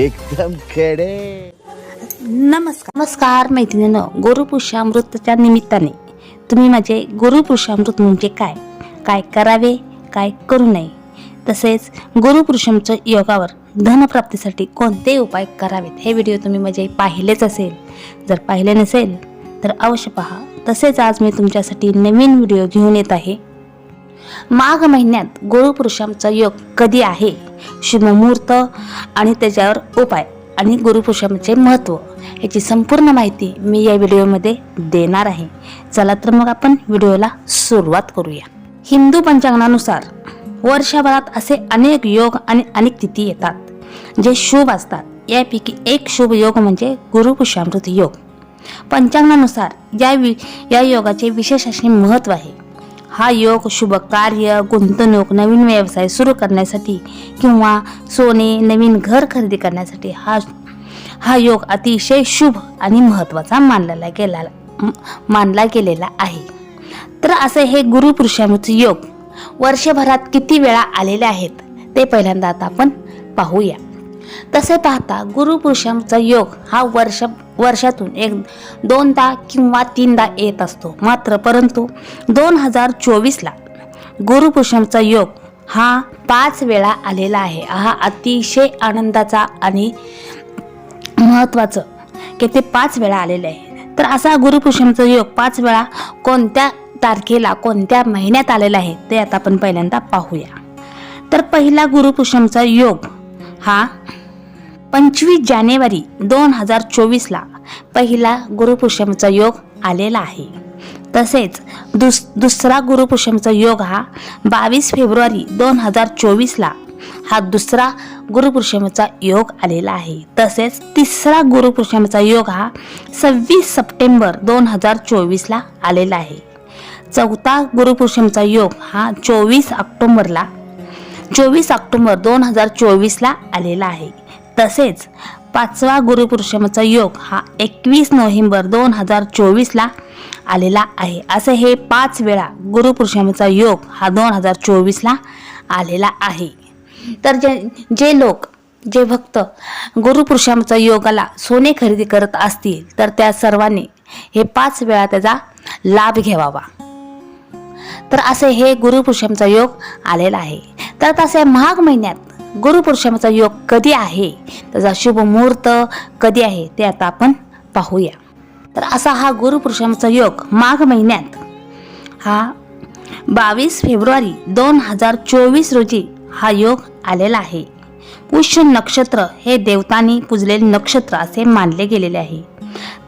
एकदम खेडे. नमस्कार. नमस्कार मैत्रिणीनं. गुरुपुरुषामृतच्या निमित्ताने तुम्ही माझे गुरुपुरुषामृत म्हणजे काय? काय करावे? काय करू नये? तसेच गुरुपुरुषांच्या योगावर धनप्राप्तीसाठी कोणते उपाय करावेत हे व्हिडिओ तुम्ही माझे पाहिलेच असेल. जर पाहिले नसेल तर अवश्य पहा. तसेच आज मी तुमच्यासाठी नवीन व्हिडिओ घेऊन येत आहे. माघ महिन्यात गुरुपुरुषांचा योग कधी आहे? शुभमुहूर्त आणि त्याच्यावर उपाय आणि गुरुपुरुषांचे महत्त्व याची संपूर्ण माहिती मी या व्हिडिओमध्ये देणार आहे. चला तर मग आपण व्हिडिओला सुरुवात करूया. हिंदू पंचांगानुसार वर्षभरात असे अनेक योग आणि अनेक तिथी येतात जे शुभ असतात. यापैकी एक शुभ योग म्हणजे गुरुपुषामृत योग. पंचांगानुसार या वि या योगाचे विशेष असे महत्त्व आहे. हा योग शुभ कार्य गुंतवणूक नवीन व्यवसाय सुरू करण्यासाठी किंवा सोने नवीन घर खरेदी करण्यासाठी हा हा योग अतिशय शुभ आणि महत्त्वाचा मानलेला गेला मानला गेलेला आहे. तर असे हे गुरुपुरुषांचे योग वर्षभरात किती वेळा आलेले आहेत ते पहिल्यांदा आता आपण पाहूया. तसे पाहता गुरुपुरुषांचा योग हा वर्ष वर्षातून एक दोनदा किंवा तीनदा येत असतो. मात्र परंतु दोन हजार चोवीसला गुरुपुरुषांचा योग हा पाच वेळा आलेला आहे. हा अतिशय आनंदाचा आणि महत्त्वाचं की ते पाच वेळा आलेले आहे. तर असा गुरुपुरुषांचा योग पाच वेळा कोणत्या तारखेला कोणत्या महिन्यात आलेला आहे ते आता आपण पहिल्यांदा पाहूया. तर पहिला गुरुपुरुषांचा योग हा पंचवीस जानेवारी दोन हजार चोवीसला पहिला गुरुपुष्यमचा योग आलेला आहे. तसेच दुस दुसरा गुरुपुष्यमचा योग हा बावीस फेब्रुवारी दोन हजार चोवीसला हा दुसरा गुरुपुष्यमचा योग आलेला आहे. तसेच तिसरा गुरुपुरुषांचा योग हा सव्वीस सप्टेंबर दोन हजार चोवीसला आलेला आहे. चौथा गुरुपुष्यमचा योग हा चोवीस ऑक्टोंबरला चोवीस ऑक्टोंबर दोन हजार चोवीसला आलेला आहे. तसेच पाचवा गुरुपुरुषमचा योग हा एकवीस नोव्हेंबर दोन हजार चोवीसला आलेला आहे. असे हे पाच वेळा गुरुपुरुषमचा योग हा दोन हजार चोवीसला आलेला आहे. तर जे जे लोक जे भक्त गुरुपुरुषांच्या योगाला सोने खरेदी करत असतील तर त्या सर्वांनी हे पाच वेळा त्याचा लाभ घ्यावा. तर असे हे गुरुपुरुषांचा योग आलेला आहे. तर तसे महाग महिन्यात गुरुपुरुषांचा योग कधी आहे? त्याचा शुभ मुहूर्त कधी आहे? ते आता आपण पाहूया. तर असा हा गुरुपुरुषांचा योग माघ महिन्यात. हा बावीस फेब्रुवारी दोन हजार चोवीस रोजी हा योग आलेला आहे. पुष्य नक्षत्र हे देवतांनी पुजलेले नक्षत्र असे मानले गेलेले आहे.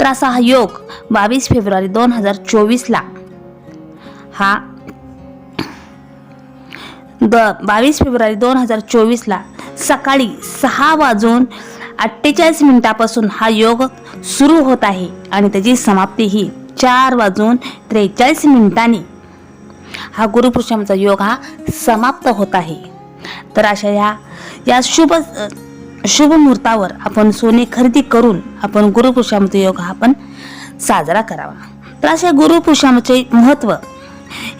तर असा हा योग बावीस फेब्रुवारी दोन हजार चोवीसला हा द बावीस फेब्रुवारी दोन हजार चोवीसला सकाळी सहा वाजून अठ्ठेचाळीस मिनिटापासून हा योग सुरू होत आहे आणि त्याची समाप्ती ही चार वाजून त्रेचाळीस मिनिटांनी. हा गुरुपुरुषांचा योग हा समाप्त होत आहे. तर अशा या या शुभ शुभ मुहूर्तावर आपण सोने खरेदी करून आपण गुरुपुरुषांचा योग हा आपण साजरा करावा. तर अशा गुरुपुरुषांचे महत्त्व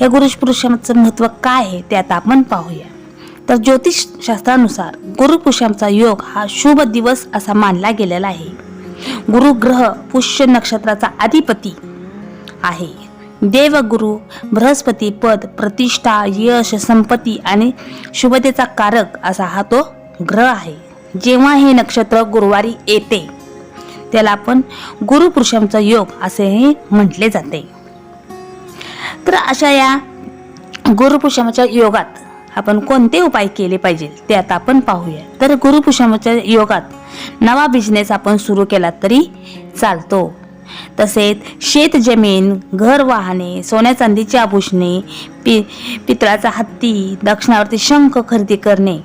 या गुरुपुरुषांचं महत्त्व काय आहे ते आता आपण पाहूया. तर ज्योतिष शास्त्रानुसार गुरुपुरुषांचा योग हा शुभ दिवस असा मानला गेलेला आहे. गुरुग्रह पुष्य नक्षत्राचा अधिपती आहे. देवगुरु बृहस्पती पद प्रतिष्ठा यश संपत्ती आणि शुभतेचा कारक असा हा तो ग्रह आहे. जेव्हा हे नक्षत्र गुरुवारी येते त्याला आपण गुरुपुरुषांचा योग असेही म्हटले जाते. तर अशा या गुरुपुषमाच्या योगात आपण कोणते उपाय केले पाहिजे ते आता आपण पाहूया. तर गुरुपुषमाच्या योगात नवा बिझनेस आपण सुरू केला तरी चालतो. तसेच शेत जमीन घर वाहने सोन्या चांदीची आभूषणे पि पितळाचा हत्ती दक्षिणावरती शंख खरेदी करणे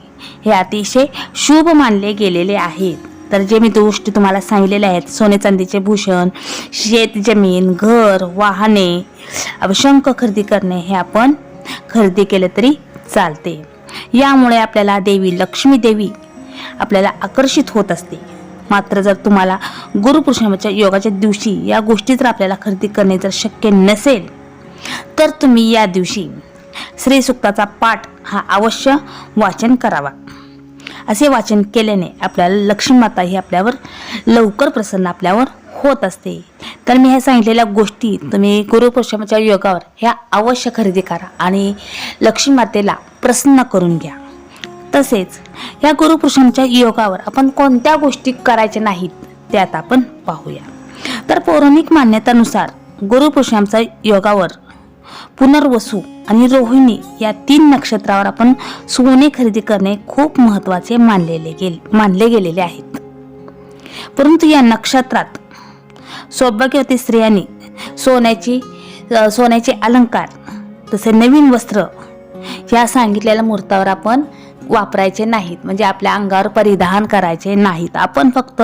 हे अतिशय शुभ मानले गेलेले आहेत. तर जे मी गोष्टी तुम्हाला सांगितलेल्या आहेत सोने चांदीचे भूषण शेत जमीन घर वाहने शंख खरेदी करणे हे आपण खरेदी केले तरी चालते. यामुळे आपल्याला देवी लक्ष्मी देवी आपल्याला आकर्षित होत असते. मात्र जर तुम्हाला गुरुपुरुषाच्या योगाच्या दिवशी या गोष्टी जर आपल्याला खरेदी करणे जर शक्य नसेल तर तुम्ही या दिवशी श्री सुक्ताचा पाठ हा अवश्य वाचन करावा. असे वाचन केल्याने आपल्याला लक्ष्मी माता ही आपल्यावर लवकर प्रसन्न आपल्यावर होत असते. तर मी ह्या सांगितलेल्या गोष्टी तुम्ही गुरुपौर्णिमेच्या योगावर ह्या अवश्य खरेदी करा आणि लक्ष्मी मातेला प्रसन्न करून घ्या. तसेच या गुरुपुरुषांच्या योगावर आपण कोणत्या गोष्टी करायच्या नाहीत ते आता आपण पाहूया. तर पौराणिक मान्यतानुसार गुरुपुरुषांच्या योगावर पुनर्वसू आणि रोहिणी या तीन नक्षत्रावर आपण सोने खरेदी करणे खूप महत्त्वाचे मानलेले गेले मानले गेलेले आहेत. परंतु या नक्षत्रात सौभाग्यवती स्त्रियांनी सोन्याची सोन्याचे अलंकार तसे नवीन वस्त्र या सांगितलेल्या मुहूर्तावर आपण वापरायचे नाहीत. म्हणजे आपल्या अंगावर परिधान करायचे नाहीत. आपण फक्त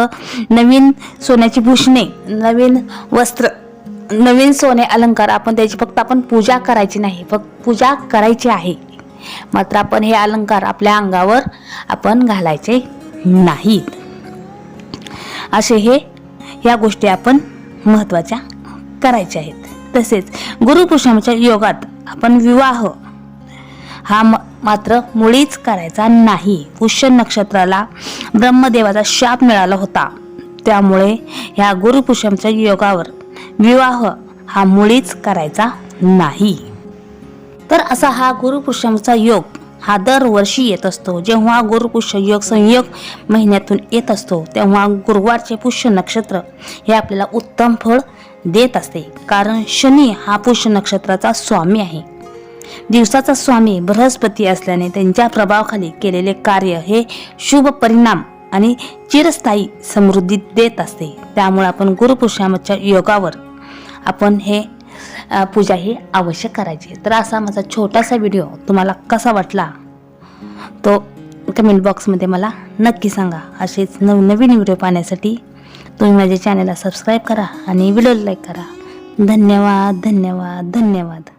नवीन सोन्याची भूषणे नवीन वस्त्र नवीन सोने अलंकार आपण त्याची फक्त आपण पूजा करायची नाही फक्त पूजा करायची आहे. मात्र आपण हे अलंकार आपल्या अंगावर आपण घालायचे नाहीत असे हे या गोष्टी आपण महत्त्वाच्या करायच्या आहेत. तसेच गुरुपुरुषांच्या योगात आपण विवाह हा म मात्र मुळीच करायचा नाही. पुष्य नक्षत्राला ब्रह्मदेवाचा शाप मिळाला होता. त्यामुळे ह्या गुरुपुरुषांच्या योगावर विवाह हा मुळीच करायचा नाही. तर असा हा गुरुपुरुषांचा योग हा दरवर्षी येत असतो. जेव्हा गुरुपुष्य योग संयोग महिन्यातून येत असतो तेव्हा गुरुवारचे पुष्य नक्षत्र हे आपल्याला उत्तम फळ देत असते. कारण शनी हा पुष्य नक्षत्राचा स्वामी आहे. दिवसाचा स्वामी बृहस्पती असल्याने त्यांच्या प्रभावाखाली केलेले कार्य हे शुभ परिणाम आणि चिरस्थायी समृद्धी देत असते. त्यामुळे आपण गुरुपुरुषाच्या योगावर आपण हे पूजा ही अवश्य करायची. तर असा माझा छोटासा व्हिडिओ तुम्हाला कसा वाटला तो कमेंट बॉक्समध्ये मला नक्की सांगा. असेच नवनवीन व्हिडिओ पाहण्यासाठी तुम्ही माझ्या चॅनलला सबस्क्राईब करा आणि व्हिडिओला लाईक करा. धन्यवाद धन्यवाद धन्यवाद.